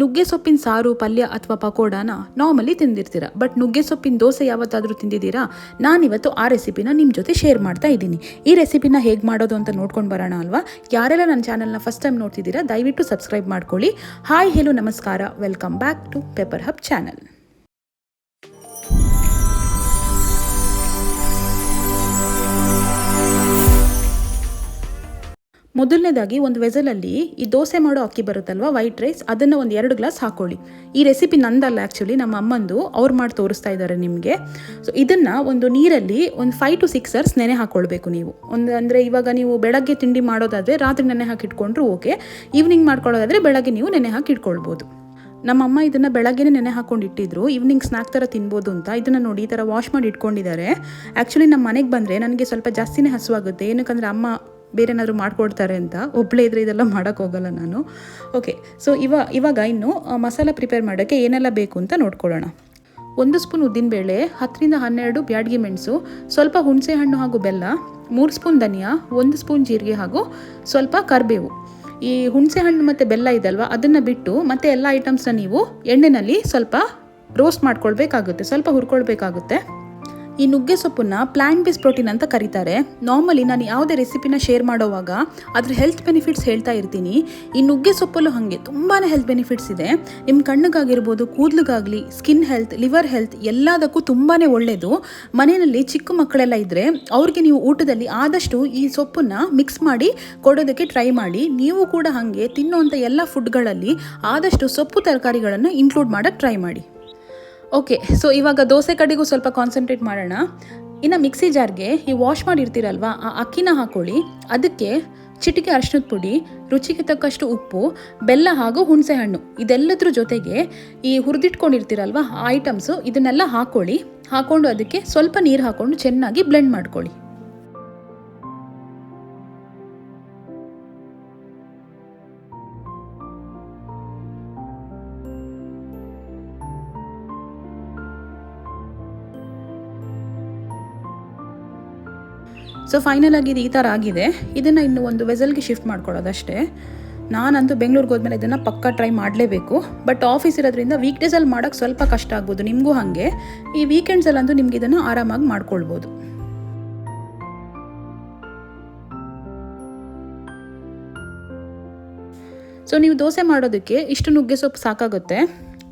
ನುಗ್ಗೆ ಸೊಪ್ಪಿನ ಸಾರು, ಪಲ್ಯ ಅಥವಾ ಪಕೋಡಾನ ನಾರ್ಮಲಿ ತಿಂದಿರ್ತೀರ. ಬಟ್ ನುಗ್ಗೆ ಸೊಪ್ಪಿನ ದೋಸೆ ಯಾವತ್ತಾದರೂ ತಿಂದಿದ್ದೀರಾ? ನಾನಿವತ್ತು ಆ ರೆಸಿಪಿನ ನಿಮ್ಮ ಜೊತೆ ಶೇರ್ ಮಾಡ್ತಾ ಇದ್ದೀನಿ. ಈ ರೆಸಿಪಿನ ಹೇಗೆ ಮಾಡೋದು ಅಂತ ನೋಡ್ಕೊಂಡು ಬರೋಣ ಅಲ್ವಾ? ಯಾರೆಲ್ಲ ನನ್ನ ಚಾನಲ್ನ ಫಸ್ಟ್ ಟೈಮ್ ನೋಡ್ತಿದ್ದೀರಾ, ದಯವಿಟ್ಟು ಸಬ್ಸ್ಕ್ರೈಬ್ ಮಾಡ್ಕೊಳ್ಳಿ. ಹಾಯ್ ಹೆಲೋ ನಮಸ್ಕಾರ. Welcome back to Pepper Hub channel ಮೊದಲನೇದಾಗಿ ಒಂದು ವೆಸಲಲ್ಲಿ ಈ ದೋಸೆ ಮಾಡೋ ಅಕ್ಕಿ ಬರುತ್ತಲ್ವ? ವೈಟ್ ರೈಸ್ ಅದನ್ನು ಒಂದು ಎರಡು ಗ್ಲಾಸ್ ಹಾಕೊಳ್ಳಿ. ಈ ರೆಸಿಪಿ ನಂದಲ್ಲ ಆ್ಯಕ್ಚುಲಿ ನಮ್ಮ ಅಮ್ಮಂದು. ಅವ್ರು ಮಾಡಿ ತೋರಿಸ್ತಾ ಇದ್ದಾರೆ ನಿಮಗೆ. ಸೊ ಇದನ್ನು ಒಂದು ನೀರಲ್ಲಿ ಒಂದು ಫೈವ್ ಟು ಸಿಕ್ಸ್ ಅವರ್ಸ್ ನೆನೆ ಹಾಕ್ಕೊಳ್ಬೇಕು ನೀವು. ಒಂದು ಅಂದರೆ ಇವಾಗ ನೀವು ಬೆಳಗ್ಗೆ ತಿಂಡಿ ಮಾಡೋದಾದರೆ ರಾತ್ರಿ ನೆನೆ ಹಾಕಿ ಇಟ್ಕೊಂಡ್ರು ಓಕೆ ಈವ್ನಿಂಗ್ ಮಾಡ್ಕೊಳ್ಳೋದಾದರೆ ಬೆಳಗ್ಗೆ ನೀವು ನೆನೆ ಹಾಕಿ ಇಟ್ಕೊಳ್ಬೋದು. ನಮ್ಮಮ್ಮ ಇದನ್ನು ಬೆಳಗ್ಗೆನೇ ನೆನೆ ಹಾಕೊಂಡು ಇಟ್ಟಿದ್ರು. ಈವ್ನಿಂಗ್ ಸ್ನ್ಯಾಕ್ ಥರ ತಿನ್ಬೋದು ಅಂತ ಇದನ್ನು ನೋಡಿ ಈ ಥರ ವಾಶ್ ಮಾಡಿ ಇಟ್ಕೊಂಡಿದ್ದಾರೆ. ಆ್ಯಕ್ಚುಲಿ ನಮ್ಮ ಮನೆಗೆ ಬಂದರೆ ನನಗೆ ಸ್ವಲ್ಪ ಜಾಸ್ತಿನೇ ಹಸುವಾಗುತ್ತೆ. ಏನಕ್ಕಂದರೆ ಅಮ್ಮ ಬೇರೆ ಏನಾದರೂ ಮಾಡ್ಕೊಡ್ತಾರೆ ಅಂತ ಒಬ್ಬಳೇ ಇದ್ರೆ ಇದೆಲ್ಲ ಮಾಡೋಕ್ಕೆ ಹೋಗಲ್ಲ ನಾನು. ಓಕೆ ಸೊ ಇವ, ಇವಾಗ ಇನ್ನು ಮಸಾಲ ಪ್ರಿಪೇರ್ ಮಾಡೋಕ್ಕೆ ಏನೆಲ್ಲ ಬೇಕು ಅಂತ ನೋಡ್ಕೊಳ್ಳೋಣ. ಒಂದು ಸ್ಪೂನ್ ಉದ್ದಿನಬೇಳೆ, ಹತ್ತರಿಂದ ಹನ್ನೆರಡು ಬ್ಯಾಡ್ಗಿ ಮೆಣಸು, ಸ್ವಲ್ಪ ಹುಣಸೆ ಹಣ್ಣು ಹಾಗೂ ಬೆಲ್ಲ, ಮೂರು ಸ್ಪೂನ್ ಧನಿಯಾ, ಒಂದು ಸ್ಪೂನ್ ಜೀರಿಗೆ ಹಾಗೂ ಸ್ವಲ್ಪ ಕರಿಬೇವು. ಈ ಹುಣಸೆ ಹಣ್ಣು ಮತ್ತು ಬೆಲ್ಲ ಇದಲ್ವ, ಅದನ್ನು ಬಿಟ್ಟು ಮತ್ತೆ ಎಲ್ಲ ಐಟಮ್ಸ್ನ ನೀವು ಎಣ್ಣೆನಲ್ಲಿ ಸ್ವಲ್ಪ ರೋಸ್ಟ್ ಮಾಡ್ಕೊಳ್ಬೇಕಾಗುತ್ತೆ, ಸ್ವಲ್ಪ ಹುರ್ಕೊಳ್ಬೇಕಾಗುತ್ತೆ. ಈ ನುಗ್ಗೆ ಸೊಪ್ಪನ್ನ ಪ್ಲಾಂಟ್ ಬೇಸ್ ಪ್ರೋಟೀನ್ ಅಂತ ಕರೀತಾರೆ. ನಾರ್ಮಲಿ ನಾನು ಯಾವುದೇ ರೆಸಿಪಿನ ಶೇರ್ ಮಾಡೋವಾಗ ಅದ್ರ ಹೆಲ್ತ್ ಬೆನಿಫಿಟ್ಸ್ ಹೇಳ್ತಾ ಇರ್ತೀನಿ. ಈ ನುಗ್ಗೆ ಸೊಪ್ಪಲ್ಲೂ ಹಾಗೆ ತುಂಬಾ ಹೆಲ್ತ್ ಬೆನಿಫಿಟ್ಸ್ ಇದೆ. ನಿಮ್ಮ ಕಣ್ಣಿಗಾಗಿರ್ಬೋದು, ಕೂದಲಿಗಾಗಲಿ, ಸ್ಕಿನ್ ಹೆಲ್ತ್, ಲಿವರ್ ಹೆಲ್ತ್ ಎಲ್ಲದಕ್ಕೂ ತುಂಬಾ ಒಳ್ಳೆಯದು ಮನೆಯಲ್ಲಿ ಚಿಕ್ಕ ಮಕ್ಕಳೆಲ್ಲ ಇದ್ದರೆ ಅವ್ರಿಗೆ ನೀವು ಊಟದಲ್ಲಿ ಆದಷ್ಟು ಈ ಸೊಪ್ಪನ್ನ ಮಿಕ್ಸ್ ಮಾಡಿ ಕೊಡೋದಕ್ಕೆ ಟ್ರೈ ಮಾಡಿ. ನೀವು ಕೂಡ ಹಾಗೆ ತಿನ್ನುವಂಥ ಎಲ್ಲ ಫುಡ್ಗಳಲ್ಲಿ ಆದಷ್ಟು ಸೊಪ್ಪು ತರಕಾರಿಗಳನ್ನು ಇನ್ಕ್ಲೂಡ್ ಮಾಡೋಕ್ಕೆ ಟ್ರೈ ಮಾಡಿ. ಓಕೆ ಸೊ ಇವಾಗ ದೋಸೆ ಕಡೆಗೂ ಸ್ವಲ್ಪ ಕಾನ್ಸಂಟ್ರೇಟ್ ಮಾಡೋಣ. ಇನ್ನು ಮಿಕ್ಸಿ ಜಾರ್ಗೆ ಈ ವಾಶ್ ಮಾಡಿರ್ತೀರಲ್ವ, ಆ ಅಕ್ಕಿನ ಹಾಕೊಳ್ಳಿ. ಅದಕ್ಕೆ ಚಿಟಿಕೆ ಅರಿಶಿನದ ಪುಡಿ, ರುಚಿಗೆ ತಕ್ಕಷ್ಟು ಉಪ್ಪು, ಬೆಲ್ಲ ಹಾಗೂ ಹುಣಸೆ ಹಣ್ಣು. ಇದೆಲ್ಲದ್ರ ಜೊತೆಗೆ ಈ ಹುರಿದಿಟ್ಕೊಂಡಿರ್ತೀರಲ್ವ, ಆ ಐಟಮ್ಸು ಇದನ್ನೆಲ್ಲ ಹಾಕೊಳ್ಳಿ. ಹಾಕೊಂಡು ಅದಕ್ಕೆ ಸ್ವಲ್ಪ ನೀರು ಹಾಕೊಂಡು ಚೆನ್ನಾಗಿ ಬ್ಲೆಂಡ್ ಮಾಡ್ಕೊಳ್ಳಿ. ಸೊ ಫೈನಲ್ ಆಗಿ ಇದು ಈ ಥರ ಆಗಿದೆ. ಇದನ್ನು ಇನ್ನು ಒಂದು ವೆಸಲ್ಗೆ ಶಿಫ್ಟ್ ಮಾಡ್ಕೊಳ್ಳೋದಷ್ಟೇ. ನಾನಂತೂ ಬೆಂಗಳೂರಿಗೆ ಹೋದ್ಮೇಲೆ ಇದನ್ನು ಪಕ್ಕ ಟ್ರೈ ಮಾಡಲೇಬೇಕು. ಬಟ್ ಆಫೀಸ್ ಇರೋದ್ರಿಂದ ವೀಕ್ ಡೇಸಲ್ಲಿ ಮಾಡೋಕ್ಕೆ ಸ್ವಲ್ಪ ಕಷ್ಟ ಆಗ್ಬೋದು. ನಿಮಗೂ ಹಾಗೆ. ಈ ವೀಕೆಂಡ್ಸಲ್ಲಂತೂ ನಿಮ್ಗೆ ಇದನ್ನು ಆರಾಮಾಗಿ ಮಾಡ್ಕೊಳ್ಬೋದು. ಸೊ ನೀವು ದೋಸೆ ಮಾಡೋದಕ್ಕೆ ಇಷ್ಟು ನುಗ್ಗೆ ಸೊಪ್ಪು ಸಾಕಾಗುತ್ತೆ.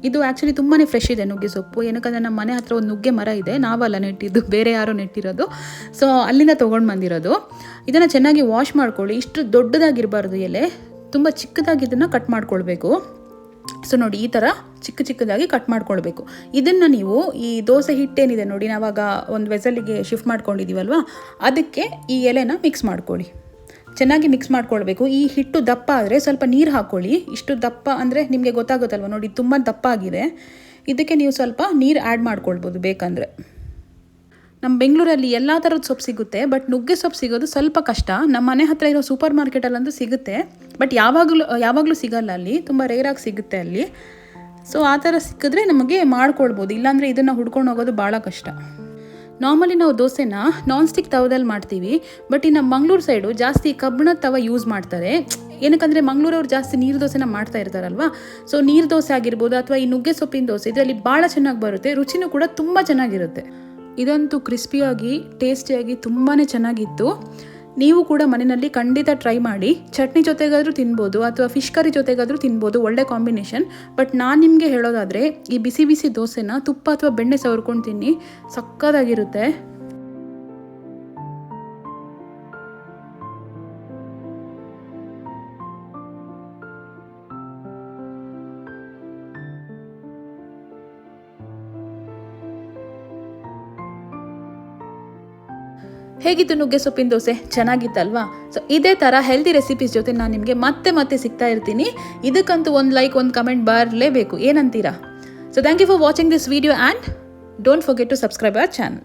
ಇದು ಆ್ಯಕ್ಚುಲಿ ತುಂಬಾ ಫ್ರೆಶ್ ಇದೆ ನುಗ್ಗೆ ಸೊಪ್ಪು. ಏನಕ್ಕಂದರೆ ನಮ್ಮ ಮನೆ ಹತ್ರ ಒಂದು ನುಗ್ಗೆ ಮರ ಇದೆ. ನಾವಲ್ಲ ನೆಟ್ಟಿದ್ದು, ಬೇರೆ ಯಾರೋ ನೆಟ್ಟಿರೋದು. ಸೊ ಅಲ್ಲಿಂದ ತೊಗೊಂಡು ಬಂದಿರೋದು. ಇದನ್ನು ಚೆನ್ನಾಗಿ ವಾಶ್ ಮಾಡ್ಕೊಳ್ಳಿ. ಇಷ್ಟು ದೊಡ್ಡದಾಗಿರಬಾರ್ದು ಎಲೆ. ತುಂಬ ಚಿಕ್ಕದಾಗಿ ಇದನ್ನು ಕಟ್ ಮಾಡ್ಕೊಳ್ಬೇಕು. ಸೊ ನೋಡಿ, ಈ ಥರ ಚಿಕ್ಕ ಚಿಕ್ಕದಾಗಿ ಕಟ್ ಮಾಡ್ಕೊಳ್ಬೇಕು. ಇದನ್ನು ನೀವು ಈ ದೋಸೆ ಹಿಟ್ಟೇನಿದೆ ನೋಡಿ, ನಾವಾಗ ಒಂದು ವೆಸಲಿಗೆ ಶಿಫ್ಟ್ ಮಾಡ್ಕೊಂಡಿದ್ದೀವಲ್ವ ಅದಕ್ಕೆ ಈ ಎಲೆನ ಮಿಕ್ಸ್ ಮಾಡ್ಕೊಳ್ಳಿ. ಚೆನ್ನಾಗಿ ಮಿಕ್ಸ್ ಮಾಡ್ಕೊಳ್ಬೇಕು. ಈ ಹಿಟ್ಟು ದಪ್ಪ ಆದರೆ ಸ್ವಲ್ಪ ನೀರು ಹಾಕ್ಕೊಳ್ಳಿ ಇಷ್ಟು ದಪ್ಪ ಅಂದರೆ ನಿಮಗೆ ಗೊತ್ತಾಗುತ್ತಲ್ವ ನೋಡಿ, ತುಂಬ ದಪ್ಪ ಆಗಿದೆ. ಇದಕ್ಕೆ ನೀವು ಸ್ವಲ್ಪ ನೀರು ಆ್ಯಡ್ ಮಾಡ್ಕೊಳ್ಬೋದು ಬೇಕಂದರೆ. ನಮ್ಮ ಬೆಂಗಳೂರಲ್ಲಿ ಎಲ್ಲ ಥರದ ಸೊಪ್ಪು ಸಿಗುತ್ತೆ ಬಟ್ ನುಗ್ಗೆ ಸೊಪ್ಪು ಸಿಗೋದು ಸ್ವಲ್ಪ ಕಷ್ಟ. ನಮ್ಮ ಮನೆ ಹತ್ರ ಇರೋ ಸೂಪರ್ ಮಾರ್ಕೆಟಲ್ಲಂತೂ ಸಿಗುತ್ತೆ ಬಟ್ ಯಾವಾಗಲೂ ಯಾವಾಗಲೂ ಸಿಗಲ್ಲ ಅಲ್ಲಿ. ತುಂಬ ರೇರಾಗಿ ಸಿಗುತ್ತೆ ಅಲ್ಲಿ. ಸೊ ಆ ಥರ ಸಿಕ್ಕಿದ್ರೆ ನಮಗೆ ಮಾಡ್ಕೊಳ್ಬೋದು. ಇಲ್ಲಾಂದರೆ ಇದನ್ನು ಹುಡ್ಕೊಂಡು ಹೋಗೋದು ಭಾಳ ಕಷ್ಟ. ನಾರ್ಮಲಿ ನಾವು ದೋಸೆನ ನಾನ್ ಸ್ಟಿಕ್ ತವದಲ್ಲಿ ಮಾಡ್ತೀವಿ ಬಟ್ ಇನ್ನು ಮಂಗಳೂರು ಸೈಡು ಜಾಸ್ತಿ ಕಬ್ಬಿಣದ ತವ ಯೂಸ್ ಮಾಡ್ತಾರೆ. ಏನಕ್ಕಂದರೆ ಮಂಗಳೂರವ್ರು ಜಾಸ್ತಿ ನೀರು ದೋಸೆನ ಮಾಡ್ತಾ ಇರ್ತಾರಲ್ವಾ? ಸೊ ನೀರು ದೋಸೆ ಆಗಿರ್ಬೋದು ಅಥವಾ ಈ ನುಗ್ಗೆ ಸೊಪ್ಪಿನ ದೋಸೆ, ಇದರಲ್ಲಿ ಭಾಳ ಚೆನ್ನಾಗಿ ಬರುತ್ತೆ. ರುಚಿನೂ ಕೂಡ ತುಂಬ ಚೆನ್ನಾಗಿರುತ್ತೆ. ಇದಂತೂ ಕ್ರಿಸ್ಪಿಯಾಗಿ ಟೇಸ್ಟಿಯಾಗಿ ತುಂಬಾ ಚೆನ್ನಾಗಿತ್ತು. ನೀವು ಕೂಡ ಮನೆಯಲ್ಲಿ ಖಂಡಿತ ಟ್ರೈ ಮಾಡಿ. ಚಟ್ನಿ ಜೊತೆಗಾದರೂ ತಿನ್ಬೋದು ಅಥವಾ ಫಿಶ್ ಕರಿ ಜೊತೆಗಾದರೂ ತಿನ್ಬೋದು, ಒಳ್ಳೆ ಕಾಂಬಿನೇಷನ್ ಬಟ್ ನಾನು ನಿಮಗೆ ಹೇಳೋದಾದರೆ, ಈ ಬಿಸಿ ಬಿಸಿ ದೋಸೆನ ತುಪ್ಪ ಅಥವಾ ಬೆಣ್ಣೆ ಸವರ್ಕೊಂಡು ತಿನ್ನಿ. ಸಕ್ಕತ್ತಾಗಿರುತ್ತೆ ಹೇಗಿತ್ತು ನುಗ್ಗೆ ಸೊಪ್ಪಿನ ದೋಸೆ? ಚೆನ್ನಾಗಿತ್ತಲ್ವಾ? ಸೊ ಇದೇ ಥರ ಹೆಲ್ದಿ ರೆಸಿಪೀಸ್ ಜೊತೆ ನಾನು ನಿಮಗೆ ಮತ್ತೆ ಮತ್ತೆ ಸಿಗ್ತಾ ಇರ್ತೀನಿ. ಇದಕ್ಕಂತೂ ಒಂದು ಲೈಕ್ ಒಂದು ಕಮೆಂಟ್ ಬರಲೇಬೇಕು. ಏನಂತೀರಾ? So thank you for watching this video and don't forget to subscribe our channel